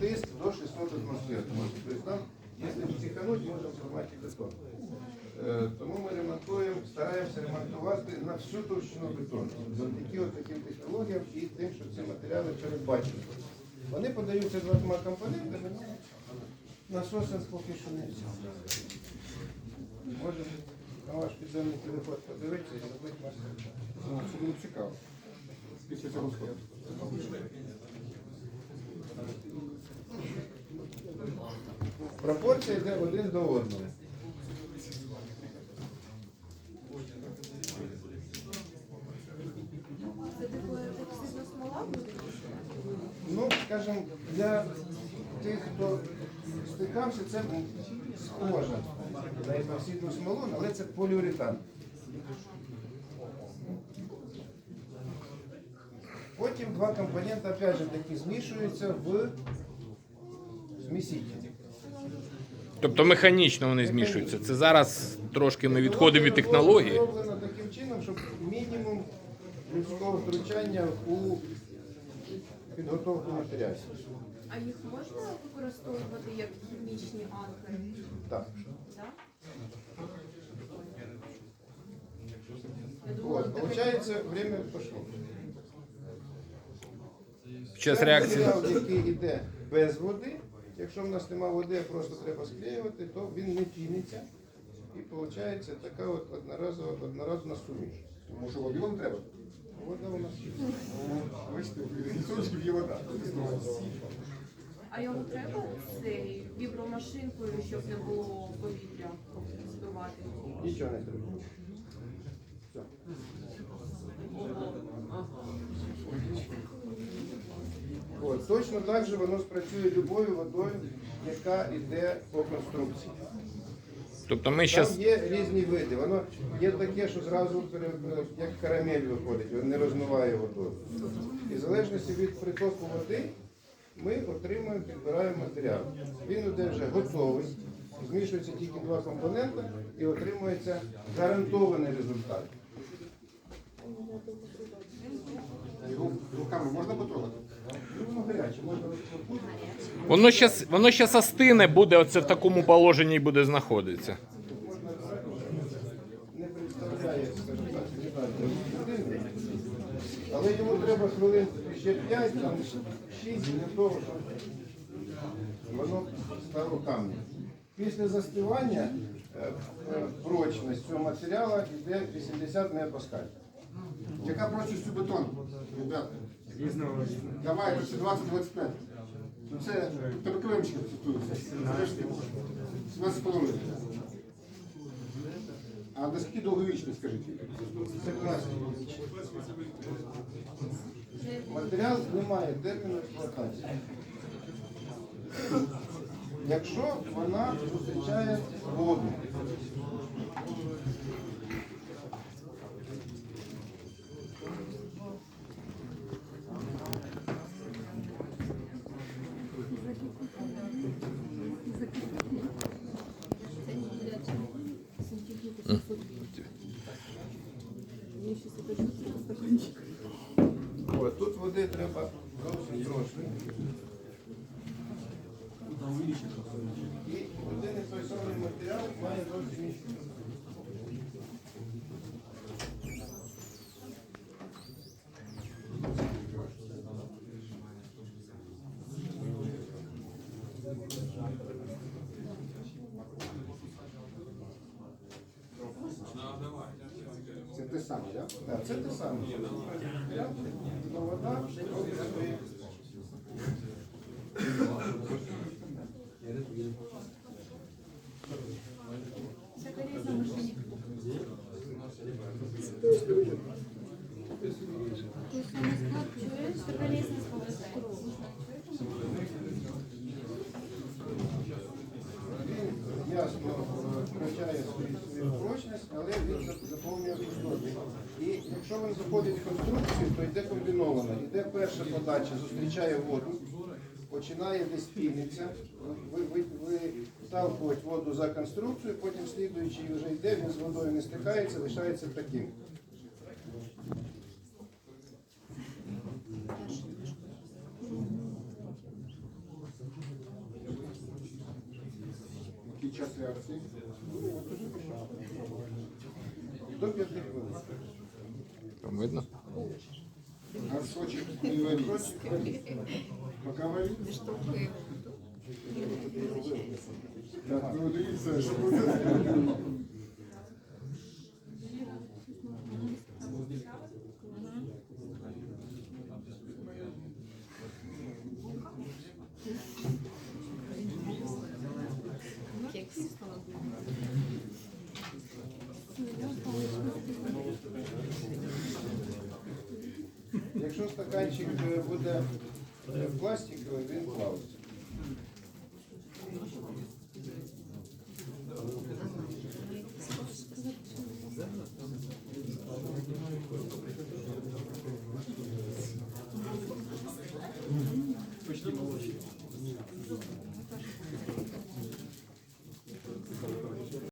тиск до 600 атмосфер. То есть там, если психануть, можем сломать и бетон. Е, Тому ми ремонтуємо, стараємося ремонтувати на всю товщину бетону. Завдяки от таким технологіям і тим, що ці матеріали передбачені. Вони подаються двома компонентами, але насосом поки що не все. Можемо на ваш підземний телефон подивитися і зробити мастер. Ну, Це було цікаво. Після цього. Пропорція йде один до одного. Ну, скажімо, для тих, хто стикався, це схоже на епоксидну смолу, але це поліуретан. Потім два компоненти, опять же, такі змішуються в змісителі. Тобто механічно вони змішуються. Це зараз трошки ми відходимо від технології. Зроблено таким чином, щоб мінімум людського втручання у підготовку матеріалів. А їх можна використовувати як хімічні анкери? Так. Так? Я думала, Вот, таке- получается, время пошло. Під час реакції. матеріал, який йде без води. Якщо в нас немає води, а просто треба склеювати, то він не піниться. І виходить така от одноразова, одноразна суміш. Тому що води вам треба. Вода у нас є. Бачите, є вода. А йому треба цей вібромашинкою, щоб не було повітря збивати? Нічого не треба. Все. Точно так же воно спрацює любою водою, яка йде по конструкції. Тобто ми Там є різні види. Воно є таке, що зразу як карамель виходить, він не розмиває водою. І в залежності від притоку води ми отримуємо, підбираємо матеріал. Він іде вже готовий, змішується тільки два компоненти і отримується гарантований результат. Його руками можна потрогати? Воно щас, воно щас остине, буде оце в такому положенні і буде знаходитися. не. Але йому треба хвилин ще 5, там 6 для того, щоб воно стало камнем. Після застивання е, е, прочність цього матеріалу йде 80 мегапаскаль. Яка прочність у бетону, ребята? Давай, це 20-25. Ну це тебе килимчики цитуються. 17,5. А наскільки довговічно, скажіть? Це класика. Матеріал не має терміну експлуатації. Якщо вона зустрічає воду, От, тут води треба зовсім трошки. І один той самий матеріал має зовсім іншу. Те саме, так? Так, це те саме. Но вода робить Він ясно е, втрачає свою, прочність, але він заповнює Якщо він заходить в конструкцію, то йде комбіновано. Йде перша подача, зустрічає воду, починає десь піниться, ви, воду за конструкцію, потім слідуючий вже йде, він з водою не стикається, лишається таким. Який час реакції? Ну, До 5 хвилин. Там видно? Горшочек. Пока варить? Так, ну дивіться, що Якщо стаканчик е, буде е, пластиковий, він плавиться.